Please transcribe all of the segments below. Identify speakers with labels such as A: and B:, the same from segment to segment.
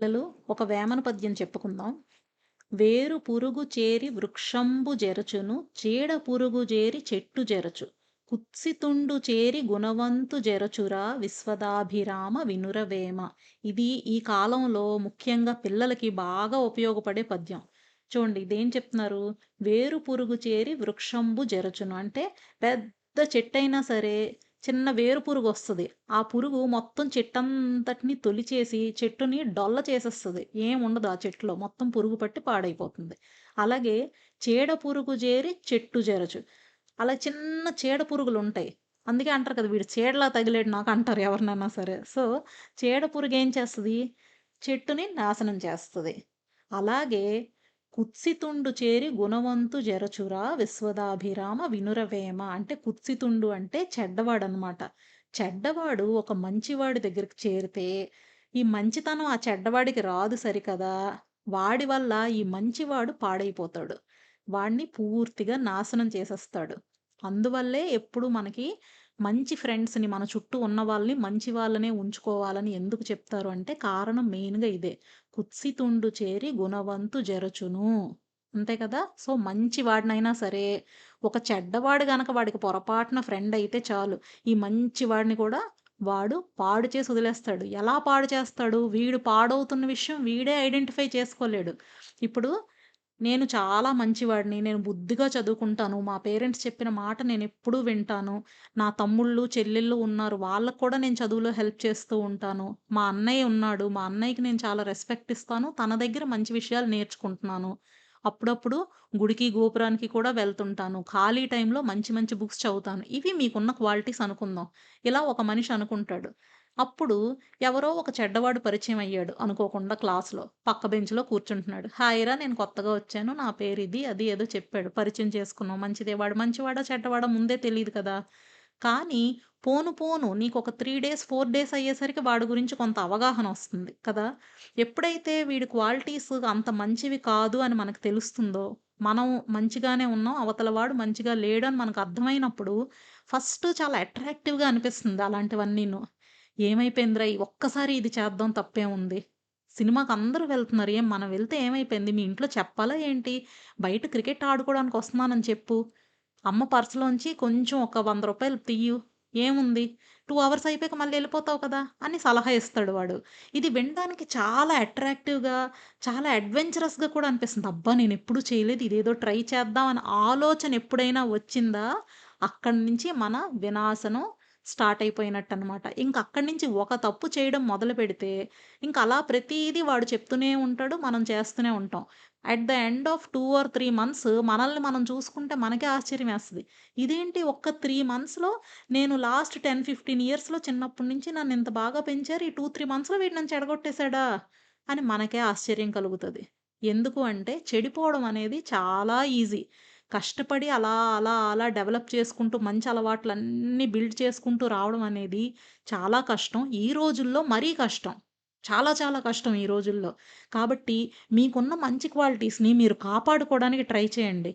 A: పిల్లలు ఒక వేమన పద్యం చెప్పుకుందాం. వేరు పురుగు చేరి వృక్షంబు జెరచును చీడ పురుగు చేరి చెట్టు జెరచు. కుత్సితుండు చేరి గుణవంతు జెరచురా విశ్వదాభిరామ వినురవేమ. ఇది ఈ కాలంలో ముఖ్యంగా పిల్లలకి బాగా ఉపయోగపడే పద్యం. చూడండి ఇదేం చెప్తున్నారు? వేరు పురుగు చేరి వృక్షంబు జెరచును అంటే పెద్ద చెట్టైనా సరే చిన్న వేరు పురుగు వస్తుంది ఆ పురుగు మొత్తం చెట్టంతటిని తొలిచేసి చెట్టుని డొల్ల చేసేస్తుంది ఏముండదు ఆ చెట్టులో. మొత్తం పురుగు పట్టి పాడైపోతుంది. అలాగే చీడ పురుగు చేరి చెట్టు జెరచు. అలా చిన్న చీడ పురుగులు ఉంటాయి అందుకే అంటారు కదా! వీడు చీడలా తగిలేడు నాకు అంటారు ఎవరినైనా సరే. సో, చీడ పురుగు ఏం చేస్తుంది చెట్టుని నాశనం చేస్తుంది అలాగే కుత్సితుండు చేరి గుణవంతు జరచురా విశ్వదాభిరామ వినురవేమ. అంటే కుత్సితుండు అంటే చెడ్డవాడనమాట. చెడ్డవాడు ఒక మంచివాడి దగ్గరికి చేరితే, ఈ మంచితనం ఆ చెడ్డవాడికి రాదు సరికదా! వాడి వల్ల ఈ మంచివాడు పాడైపోతాడు. వాడిని పూర్తిగా నాశనం చేసేస్తాడు. అందువల్లే ఎప్పుడు మనకి మంచి ఫ్రెండ్స్‌ని మన చుట్టూ ఉన్న వాళ్ళని మంచి వాళ్ళనే ఉంచుకోవాలని ఎందుకు చెప్తారు అంటే కారణం మెయిన్‌గా ఇదే. కుత్సితుండు చేరి గుణవంతు జెరచును. అంతే కదా! సో, మంచి వాడినైనా సరే ఒక చెడ్డవాడు గనక వాడికి పొరపాటున ఫ్రెండ్ అయితే చాలు. ఈ మంచి వాడిని కూడా వాడు పాడు చేసి వదిలేస్తాడు. ఎలా పాడు చేస్తాడు? వీడు పాడవుతున్న విషయం వీడే ఐడెంటిఫై చేసుకోలేడు. ఇప్పుడు నేను చాలా మంచివాడిని. నేను బుద్ధిగా చదువుకుంటాను. మా పేరెంట్స్ చెప్పిన మాట నేను ఎప్పుడూ వింటాను. నా తమ్ముళ్ళు, చెల్లెళ్ళు ఉన్నారు. వాళ్ళకు కూడా నేను చదువులో హెల్ప్ చేస్తూ ఉంటాను. మా అన్నయ్య ఉన్నాడు. మా అన్నయ్యకి నేను చాలా రెస్పెక్ట్ ఇస్తాను. తన దగ్గర మంచి విషయాలు నేర్చుకుంటున్నాను. అప్పుడప్పుడు గుడికి, గోపురానికి కూడా వెళ్తుంటాను. ఖాళీ టైంలో మంచి మంచి బుక్స్ చదువుతాను. ఇవి మీకున్న క్వాలిటీస్ అనుకుందాం. ఇలా ఒక మనిషి అనుకుంటాడు. అప్పుడు ఎవరో ఒక చెడ్డవాడు పరిచయం అయ్యాడు అనుకోకుండా క్లాస్‌లో. పక్క బెంచ్‌లో కూర్చుంటున్నాడు. హాయ్ రా! నేను కొత్తగా వచ్చాను. నా పేరు ఇది, అది ఏదో చెప్పాడు. పరిచయం చేసుకున్నాం. మంచిదే. వాడు మంచివాడా, చెడ్డవాడా ముందే తెలియదు కదా! కానీ పోను పోను నీకు ఒక త్రీ డేస్, ఫోర్ డేస్ అయ్యేసరికి వాడి గురించి కొంత అవగాహన వస్తుంది కదా! ఎప్పుడైతే వీడి క్వాలిటీస్ అంత మంచివి కాదు అని మనకు తెలుస్తుందో, మనం మంచిగానే ఉన్నాం. అవతల వాడు మంచిగా లేడు అని మనకు అర్థమైనప్పుడు ఫస్ట్ చాలా అట్రాక్టివ్‌గా అనిపిస్తుంది అలాంటివన్నీను. ఏమైపోయిందిరా! ఒక్కసారి ఇది చేద్దాం తప్పే ఉంది సినిమాకి అందరూ వెళ్తున్నారు. ఏం మనం వెళ్తే ఏమైపోయింది? మీ ఇంట్లో చెప్పాలా ఏంటి? బయట క్రికెట్ ఆడుకోవడానికి వస్తున్నానని చెప్పు. అమ్మ పర్సులోంచి కొంచెం ఒక వంద రూపాయలు తియ్యు. ఏముంది? టూ అవర్స్ అయిపోయాక మళ్ళీ వెళ్ళిపోతావు కదా! అని సలహా ఇస్తాడు వాడు. ఇది వినడానికి చాలా అట్రాక్టివ్‌గా, చాలా అడ్వెంచరస్‌గా కూడా అనిపిస్తుంది. అబ్బా! నేను ఎప్పుడూ చేయలేదు. ఇదేదో ట్రై చేద్దాం అనే ఆలోచన ఎప్పుడైనా వచ్చిందా, అక్కడి నుంచి మన వినాశనం స్టార్ట్ అయిపోయినట్టు అనమాట ఇంక అక్కడి నుంచి ఒక తప్పు చేయడం మొదలు పెడితే ఇంక అలా ప్రతిదీ వాడు చెప్తూనే ఉంటాడు. మనం చేస్తూనే ఉంటాం. At the end of two or three months మనల్ని మనం చూసుకుంటే మనకే ఆశ్చర్యం వేస్తుంది ఇదేంటి ఒక్క త్రీ మంత్స్‌లో నేను లాస్ట్ 10, 15 ఇయర్స్‌లో చిన్నప్పటి నుంచి నన్ను ఇంత బాగా పెంచారు. ఈ 2, 3 మంత్స్‌లో వీడు నన్ను చెడగొట్టేశాడా అని మనకే ఆశ్చర్యం కలుగుతుంది ఎందుకు అంటే చెడిపోవడం అనేది చాలా ఈజీ. కష్టపడి అలా, అలా, అలా డెవలప్ చేసుకుంటూ మంచి అలవాట్లన్నీ బిల్డ్ చేసుకుంటూ రావడం అనేది చాలా కష్టం. ఈ రోజుల్లో మరీ కష్టం. చాలా చాలా కష్టం ఈ రోజుల్లో. కాబట్టి మీకున్న మంచి క్వాలిటీస్‌ని మీరు కాపాడుకోవడానికి ట్రై చేయండి.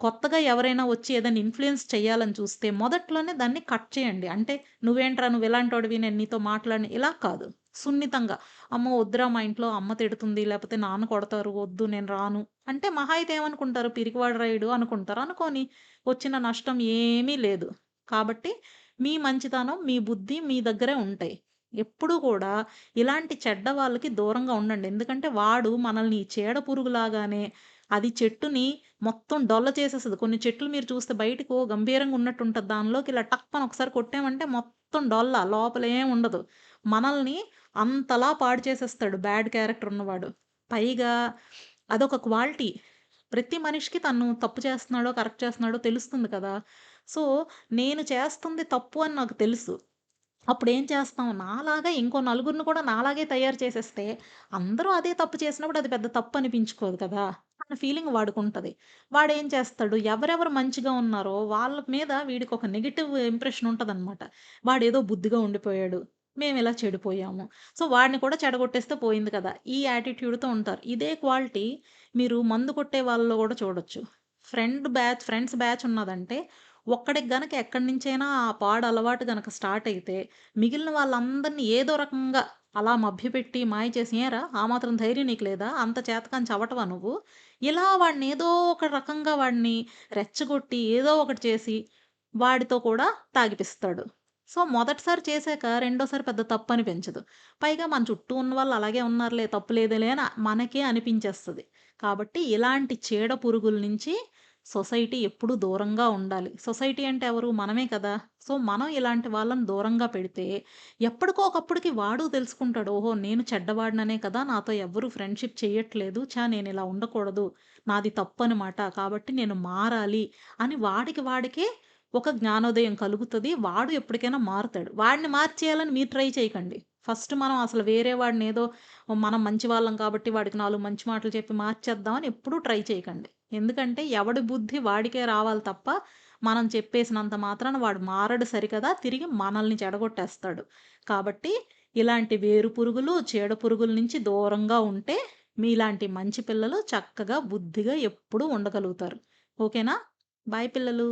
A: కొత్తగా ఎవరైనా వచ్చి ఏదైనా ఇన్ఫ్లుయెన్స్ చేయాలని చూస్తే మొదట్లోనే దాన్ని కట్ చేయండి. అంటే నువ్వేంట్రా నువ్వు ఇలాంటోడివి నేను నీతో మాట్లాడిన ఇలా కాదు. సున్నితంగా అమ్మో! వద్దురా మా ఇంట్లో అమ్మ తిడుతుంది. లేకపోతే నాన్న కొడతారు. వద్దు నేను రాను. అంటే మహా అయితే ఏమనుకుంటారు? పిరికివాడు రాయుడు అనుకుంటారు. అనుకోని వచ్చిన నష్టం ఏమీ లేదు. కాబట్టి మీ మంచితనం, మీ బుద్ధి మీ దగ్గరే ఉంటాయి. ఎప్పుడూ కూడా ఇలాంటి చెడ్డ వాళ్ళకి దూరంగా ఉండండి. ఎందుకంటే వాడు మనల్ని చీడ పురుగులాగానే అది చెట్టుని మొత్తం డొల్ల చేసేస్తుంది కొన్ని చెట్లు మీరు చూస్తే బయటకు గంభీరంగా ఉన్నట్టు ఉంటుంది దానిలోకి ఇలా టప్పని ఒకసారి కొట్టామంటే మొత్తం డొల్ల. లోపల ఏం ఉండదు. మనల్ని అంతలా పాడు చేసేస్తాడు బ్యాడ్ క్యారెక్టర్ ఉన్నవాడు. పైగా అదొక క్వాలిటీ. ప్రతి మనిషికి తను తప్పు చేస్తున్నాడో, కరెక్ట్ చేస్తున్నాడో తెలుస్తుంది కదా! సో, నేను చేస్తుంది తప్పు అని నాకు తెలుసు. అప్పుడు ఏం చేస్తాం? నాలాగా ఇంకో నలుగురిని కూడా నాలాగే తయారు చేసేస్తే, అందరూ అదే తప్పు చేసినప్పుడు అది పెద్ద తప్పు అనిపించుకోదు కదా! అన్న ఫీలింగ్ వాడికుంటది. వాడేం చేస్తాడు? ఎవరెవరు మంచిగా ఉన్నారో వాళ్ళ మీద వీడికొక నెగిటివ్ ఇంప్రెషన్ ఉంటుంది అన్నమాట వాడేదో బుద్ధిగా ఉండిపోయాడు. మేము ఇలా చెడిపోయాము. సో, వాడిని కూడా చెడగొట్టేస్తే పోయింది కదా! ఈ యాటిట్యూడ్‌తో ఉంటారు. ఇదే క్వాలిటీ మీరు మందు కొట్టే వాళ్ళలో కూడా చూడొచ్చు. ఫ్రెండ్ బ్యాచ్ ఫ్రెండ్స్ బ్యాచ్ ఉన్నదంటే ఒక్కడికి గనక ఎక్కడి నుంచైనా ఆ పాడు అలవాటు గనక స్టార్ట్ అయితే, మిగిలిన వాళ్ళందరిని ఏదో రకంగా అలా మభ్యపెట్టి, మాయ చేసి "ఏరా ఆ మాత్రం ధైర్యం నీకు లేదా? అంత చేతకాని చవటవా నువ్వు?" ఇలా వాడిని ఏదో ఒక రకంగా వాడిని రెచ్చగొట్టి, ఏదో ఒకటి చేసి వాడితో కూడా తాగిపిస్తాడు. సో, మొదటిసారి చేశాక రెండోసారి పెద్ద తప్పు అనిపించదు పైగా మన చుట్టూ ఉన్న వాళ్ళు అలాగే ఉన్నారులే తప్పు లేదులే అని మనకే అనిపించేస్తుంది కాబట్టి ఇలాంటి చీడ పురుగుల నుంచి సొసైటీ ఎప్పుడూ దూరంగా ఉండాలి. సొసైటీ అంటే ఎవరు? మనమే కదా! సో, మనం ఇలాంటి వాళ్ళని దూరంగా పెడితే ఎప్పటికో ఒకప్పటికి వాడు తెలుసుకుంటాడు. ఓహో! నేను చెడ్డవాడిననే కదా! నాతో ఎవ్వరు ఫ్రెండ్‌షిప్ చేయట్లేదు చా నేను ఇలా ఉండకూడదు. నాది తప్పు అనమాట కాబట్టి నేను మారాలి అని వాడికి వాడికే ఒక జ్ఞానోదయం కలుగుతుంది వాడు ఎప్పటికైనా మారుతాడు. వాడిని మార్చేయాలని మీరు ట్రై చేయకండి. ఫస్ట్ మనం అసలు వేరే వాడిని ఏదో మనం మంచి వాళ్ళం కాబట్టి వాడికి నాలుగు మంచి మాటలు చెప్పి మార్చేద్దామని ఎప్పుడూ ట్రై చేయకండి. ఎందుకంటే ఎవడి బుద్ధి వాడికే రావాలి తప్ప, మనం చెప్పేసినంత మాత్రాన వాడు మారడు సరికదా! తిరిగి మనల్ని చెడగొట్టేస్తాడు. కాబట్టి ఇలాంటి వేరు పురుగులు, చీడ పురుగుల నుంచి దూరంగా ఉంటే మీలాంటి మంచి పిల్లలు చక్కగా, బుద్ధిగా ఎప్పుడూ ఉండగలుగుతారు. ఓకేనా? బాయ్ పిల్లలు.